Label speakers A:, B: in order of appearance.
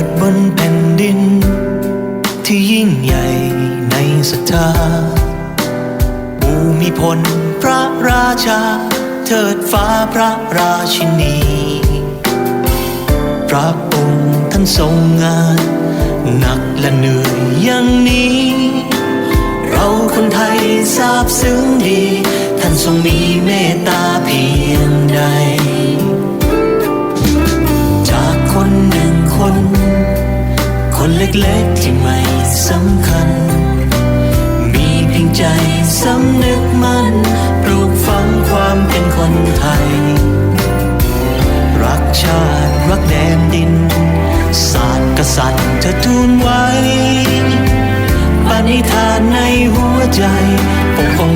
A: ิดบนแผ่นดิน ที่ยิ่งใหญ่ในศรัทธาภูมีพลพระราชา เถิดฟ้าพระราชินี พระองค์ท่านทรงงานหนักและเหนื่อยอย่างนี้ เราคนไทยทราบซึ้งดี ท่านทรงมีเมตตาเพียงใด เล็กๆที่ไม่สำคัญ มีเพียงใจสำนึกมั่นปลูกฝังความเป็นคนไทย รักชาติรักแดนดิน ศาสตร์กษัตริย์เธอทูลไว้ปณิธานในหัวใจปกป้อง